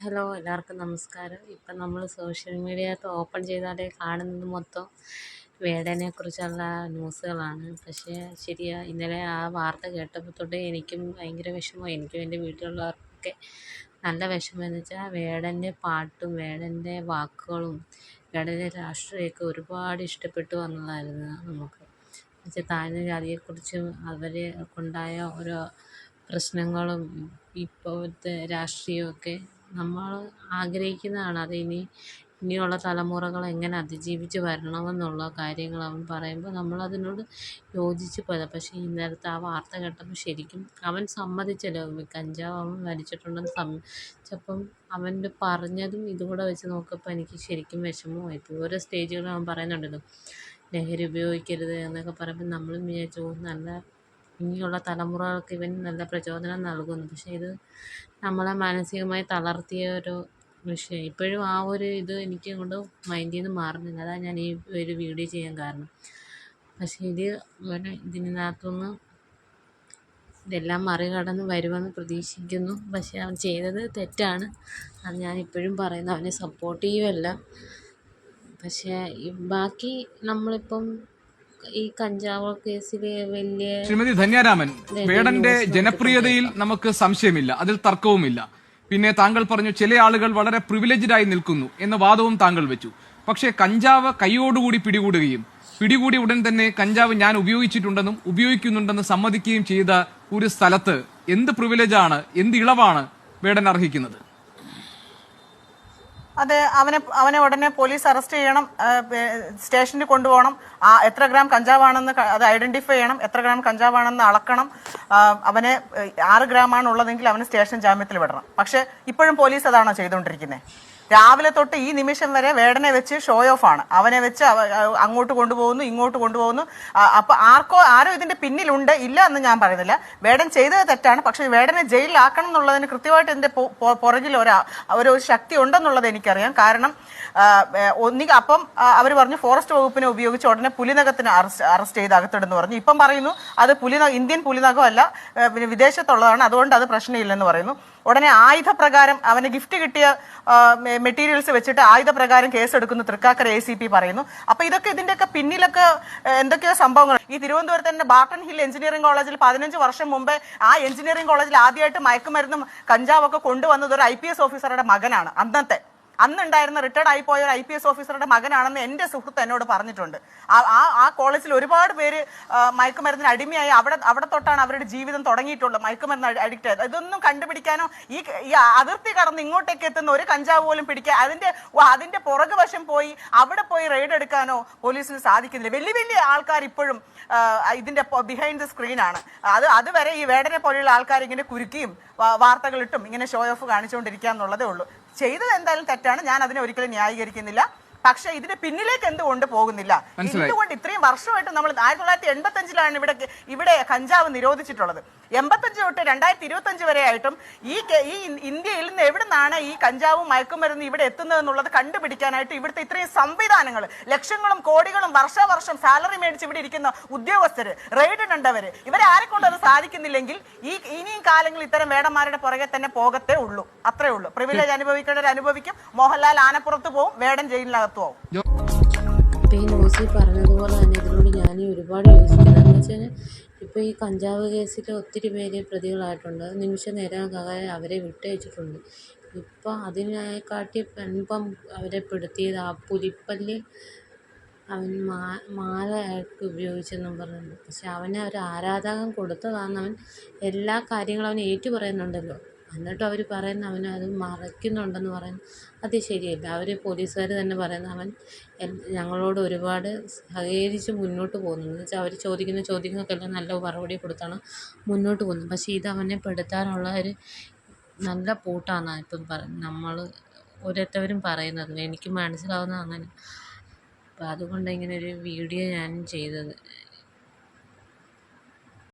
Hello എല്ലാവർക്കും നമസ്കാരം. ഇപ്പം നമ്മൾ സോഷ്യൽ മീഡിയ ഓപ്പൺ ചെയ്താലേ കാണുന്നത് മൊത്തം വേടനെക്കുറിച്ചുള്ള ന്യൂസുകളാണ്. പക്ഷേ ശരിയാ ഇന്നലെ ആ വാർത്ത കേട്ടപ്പോൾ തൊട്ട് എനിക്കും ഭയങ്കര വിഷമമായി എനിക്കും എന്റെ വീട്ടിലുള്ളവർക്കൊക്കെ നല്ല വിഷമം. എന്ന് വെച്ചാൽ വേടന്റെ പാട്ടും വേടന്റെ വാക്കുകളും വേടന്റെ രാഷ്ട്രീയമൊക്കെ ഒരുപാട് ഇഷ്ടപ്പെട്ടു വന്നതായിരുന്നു നമുക്ക്. പക്ഷേ താഴ്ന്ന ജാതിയെക്കുറിച്ചും അവരെ കൊണ്ടായ ഓരോ പ്രശ്നങ്ങളും ഇപ്പോഴത്തെ രാഷ്ട്രീയമൊക്കെ നമ്മൾ ആഗ്രഹിക്കുന്നതാണ് അത് ഇനി ഇനിയുള്ള തലമുറകൾ എങ്ങനെ അതിജീവിച്ച് വരണമെന്നുള്ള കാര്യങ്ങൾ അവൻ പറയുമ്പോൾ നമ്മൾ നമ്മളതിനോട് യോജിച്ച് പോയതാണ് പക്ഷേ ഇന്നലത്തെ ആ വാർത്ത കേട്ടപ്പോൾ ശരിക്കും അവൻ സമ്മതിച്ചല്ലോ. കഞ്ചാവ് അവൻ വലിച്ചിട്ടുണ്ടെന്ന് സമ്മതിച്ചപ്പം അവന്റെ പറഞ്ഞതും ഇതുകൂടെ വെച്ച് നോക്കിയപ്പോൾ എനിക്ക് ശരിക്കും വിഷമമായിപ്പോയി ഓരോ സ്റ്റേജുകളും അവൻ പറയുന്നുണ്ടല്ലോ ലഹരി ഉപയോഗിക്കരുത് എന്നൊക്കെ പറയുമ്പോൾ നമ്മളും വിചാരിച്ചു നല്ല ഇനിയുള്ള തലമുറകൾക്ക് ഇവൻ നല്ല പ്രചോദനം നൽകുന്നു. പക്ഷേ ഇത് നമ്മളെ മാനസികമായി തളർത്തിയ ഒരു വിഷയം. ഇപ്പോഴും ആ ഒരു ഇത് എനിക്ക് അങ്ങോട്ട് മൈൻഡിൽ നിന്ന് മാറുന്നില്ല. അതാണ് ഞാൻ ഈ ഒരു വീഡിയോ ചെയ്യാൻ കാരണം. പക്ഷേ ഇത് ഇതിനകത്തുനിന്ന് ഇതെല്ലാം മറികടന്ന് വരുമെന്ന് പ്രതീക്ഷിക്കുന്നു. പക്ഷേ അവൻ ചെയ്തത് തെറ്റാണ്. അത് ഞാൻ ഇപ്പോഴും പറയുന്നു. അവനെ സപ്പോർട്ട് ചെയ്യുമല്ല പക്ഷേ ബാക്കി നമ്മളിപ്പം ഈ കഞ്ചാവ് കേസിൽ വലിയ ശ്രീമതി ധന്യാരാമൻ വേടന്റെ ജനപ്രിയതയിൽ നമുക്ക് സംശയമില്ല അതിൽ തർക്കവുമില്ല. പിന്നെ താങ്കൾ പറഞ്ഞു ചില ആളുകൾ വളരെ പ്രിവിലേജ്ഡ് ആയി നിൽക്കുന്നു എന്ന വാദവും താങ്കൾ വെച്ചു. പക്ഷേ കഞ്ചാവ് കൈയോടുകൂടി പിടികൂടുകയും പിടികൂടി ഉടൻ തന്നെ കഞ്ചാവ് ഞാൻ ഉപയോഗിച്ചിട്ടുണ്ടെന്നും ഉപയോഗിക്കുന്നുണ്ടെന്ന് സമ്മതിക്കുകയും ചെയ്ത ഒരു സ്ഥലത്ത് എന്ത് പ്രിവിലേജാണ് എന്ത് ഇളവാണ് വേടൻ അർഹിക്കുന്നത്? അത് അവനെ അവനെ ഉടനെ പോലീസ് അറസ്റ്റ് ചെയ്യണം സ്റ്റേഷനിൽ കൊണ്ടുപോകണം. ആ എത്ര ഗ്രാം കഞ്ചാവാണെന്ന് അത് ഐഡന്റിഫൈ ചെയ്യണം എത്ര ഗ്രാം കഞ്ചാവാണെന്ന് അളക്കണം. അവനെ ആറ് ഗ്രാം ആണുള്ളതെങ്കിൽ അവന് സ്റ്റേഷൻ ജാമ്യത്തിൽ വിടണം. പക്ഷെ ഇപ്പോഴും പോലീസ് അതാണോ ചെയ്തുകൊണ്ടിരിക്കുന്നത് രാവിലെ തൊട്ട് ഈ നിമിഷം വരെ വേടനെ വെച്ച് ഷോ ഓഫ് ആണ്. അവനെ വെച്ച് അങ്ങോട്ട് കൊണ്ടുപോകുന്നു ഇങ്ങോട്ട് കൊണ്ടുപോകുന്നു. അപ്പൊ ആർക്കോ ആരോ ഇതിന്റെ പിന്നിലുണ്ട്. ഇല്ല എന്ന് ഞാൻ പറയുന്നില്ല. വേടൻ ചെയ്തത് തെറ്റാണ്. പക്ഷെ വേടനെ ജയിലിലാക്കണം എന്നുള്ളതിന് കൃത്യമായിട്ട് ഇതിന്റെ പുറകിൽ ഒരു ഒരു ശക്തി ഉണ്ടെന്നുള്ളത് എനിക്കറിയാം. കാരണം ഒന്നി അപ്പം അവർ പറഞ്ഞു ഫോറസ്റ്റ് വകുപ്പിനെ ഉപയോഗിച്ച് ഉടനെ പുലിനകത്തിന് അറസ്റ്റ് അറസ്റ്റ് ചെയ്ത് അകത്തിടുന്നു പറഞ്ഞു. ഇപ്പം പറയുന്നു അത് പുലിന ഇന്ത്യൻ പുലിനകമല്ല പിന്നെ വിദേശത്തുള്ളതാണ്. അതുകൊണ്ട് അത് പ്രശ്നമില്ലെന്ന് പറയുന്നു. ഉടനെ ആയുധപ്രകാരം അവന് ഗിഫ്റ്റ് കിട്ടിയ മെറ്റീരിയൽസ് വെച്ചിട്ട് ആയുധപ്രകാരം കേസെടുക്കുന്നു തൃക്കാക്കര എ സി പി പറയുന്നു. അപ്പൊ ഇതൊക്കെ ഇതിന്റെയൊക്കെ പിന്നിലൊക്കെ എന്തൊക്കെയോ സംഭവങ്ങൾ. ഈ തിരുവനന്തപുരത്ത് തന്നെ ബാട്ടൺ ഹിൽ എഞ്ചിനീയറിംഗ് കോളേജിൽ പതിനഞ്ച് വർഷം മുമ്പേ ആ എഞ്ചിനീയറിംഗ് കോളേജിൽ ആദ്യമായിട്ട് മയക്കുമരുന്നും കഞ്ചാവൊക്കെ കൊണ്ടുവന്നത് ഒരു ഐ പി എസ് ഓഫീസറുടെ മകനാണ് അന്നത്തെ. അന്നുണ്ടായിരുന്ന റിട്ടയർഡ് ആയി പോയ ഒരു ഐ പി എസ് ഓഫീസറുടെ മകനാണെന്ന് എന്റെ സുഹൃത്ത് എന്നോട് പറഞ്ഞിട്ടുണ്ട്. ആ- ആ കോളേജിൽ ഒരുപാട് പേര് മയക്കുമരുന്നിന് അടിമയായി അവിടെ അവിടെ തൊട്ടാണ് അവരുടെ ജീവിതം തുടങ്ങിയിട്ടുള്ളത്. മയക്കുമരുന്ന് അഡിക്റ്റ് ആയത്. ഇതൊന്നും കണ്ടുപിടിക്കാനോ ഈ ഈ അതിർത്തി കടന്ന് ഇങ്ങോട്ടേക്ക് എത്തുന്ന ഒരു കഞ്ചാവ് പോലും പിടിക്കാൻ അതിന്റെ അതിന്റെ പുറകു വശം പോയി അവിടെ പോയി റെയ്ഡ് എടുക്കാനോ പോലീസിന് സാധിക്കുന്നില്ല. വലിയ വലിയ ആൾക്കാർ ഇപ്പോഴും ഇതിന്റെ ബിഹൈൻഡ് ദ സ്ക്രീനാണ് അത് അതുവരെ ഈ വേടനെ പോലെയുള്ള ആൾക്കാർ ഇങ്ങനെ കുരുക്കിയും വാർത്തകളിട്ടും ഇങ്ങനെ ഷോ ഓഫ് കാണിച്ചുകൊണ്ടിരിക്കുക എന്നുള്ളതേ ഉള്ളൂ. ചെയ്തത് എന്തായാലും തെറ്റാണ്. ഞാൻ അതിനെ ഒരിക്കലും ന്യായീകരിക്കുന്നില്ല. പക്ഷേ ഇതിന് പിന്നിലേക്ക് എന്തുകൊണ്ട് പോകുന്നില്ല? എന്തുകൊണ്ട് ഇത്രയും വർഷമായിട്ട് നമ്മൾ ആയിരത്തി തൊള്ളായിരത്തി എൺപത്തി അഞ്ചിലാണ് ഇവിടെ ഇവിടെ കഞ്ചാവ് നിരോധിച്ചിട്ടുള്ളത്? എൺപത്തഞ്ച് തൊട്ട് രണ്ടായിരത്തി ഇരുപത്തി അഞ്ച് വരെ ആയിട്ടും ഈ ഈ ഇന്ത്യയിൽ നിന്ന് എവിടെ നിന്നാണ് ഈ കഞ്ചാവും മയക്കുമരുന്ന് ഇവിടെ എത്തുന്നത് എന്നുള്ളത് കണ്ടുപിടിക്കാനായിട്ട് ഇവിടുത്തെ ഇത്രയും സംവിധാനങ്ങൾ ലക്ഷങ്ങളും കോടികളും വർഷാവർഷം സാലറി മേടിച്ച് ഇവിടെ ഇരിക്കുന്ന ഉദ്യോഗസ്ഥര് റെയ്ഡ് ഇടേണ്ടവര് ഇവരെ ആരെ കൊണ്ടത് സാധിക്കുന്നില്ലെങ്കിൽ ഈ ഇനിയും കാലങ്ങളിൽ ഇത്തരം വേടന്മാരുടെ പുറകെ തന്നെ പോകത്തേ ഉള്ളൂ. അത്രേ ഉള്ളൂ. പ്രിവിലേജ് അനുഭവിക്കേണ്ടവർ അനുഭവിക്കും. മോഹൻലാൽ ആനപ്പുറത്ത് പോവും വേടൻ ജയിലിനകത്ത് പോവും. പറഞ്ഞതുപോലെ തന്നെ ഇതിനോട് ഞാൻ ഒരുപാട് യോജിക്കുന്നത് എന്ന് വെച്ച് കഴിഞ്ഞാൽ ഇപ്പോൾ ഈ കഞ്ചാവ് കേസിൽ ഒത്തിരി പേര് പ്രതികളായിട്ടുണ്ട്. നിമിഷ നേരങ്ങൾക്കകം അവരെ വിട്ടയച്ചിട്ടുണ്ട്. ഇപ്പോൾ അതിനെക്കാട്ടി പെൺപം അവരെ പെടുത്തിയത് ആ പുലിപ്പല്ല് അവൻ മാലയായിട്ട് ഉപയോഗിച്ചെന്നും പറഞ്ഞിട്ടുണ്ട്. പക്ഷെ അവന് ഒരു ആരാധകൻ അവൻ എല്ലാ കാര്യങ്ങളും അവൻ ഏറ്റു പറയുന്നുണ്ടല്ലോ. എന്നിട്ടും അവർ പറയുന്ന അവൻ അത് മറയ്ക്കുന്നുണ്ടെന്ന് പറയുന്നു അത് ശരിയല്ല. അവർ പോലീസുകാർ തന്നെ പറയുന്ന അവൻ ഞങ്ങളോട് ഒരുപാട് സഹകരിച്ച് മുന്നോട്ട് പോകുന്നു. എന്ന് വെച്ചാൽ അവർ ചോദിക്കുന്ന ചോദ്യങ്ങൾക്കെല്ലാം നല്ല മറുപടി കൊടുത്താണ് മുന്നോട്ട് പോകുന്നത്. പക്ഷേ ഇത് അവനെ പെടുത്താനുള്ള ഒരു നല്ല പൂട്ടാണെന്നാണ് ഇപ്പം പറയുന്നത് നമ്മൾ ഓരോരുത്തവരും പറയുന്നത്. എനിക്ക് മനസ്സിലാവുന്നത് അങ്ങനെ. അപ്പം അതുകൊണ്ട് ഇങ്ങനെ ഒരു വീഡിയോ ഞാൻ ചെയ്തത്.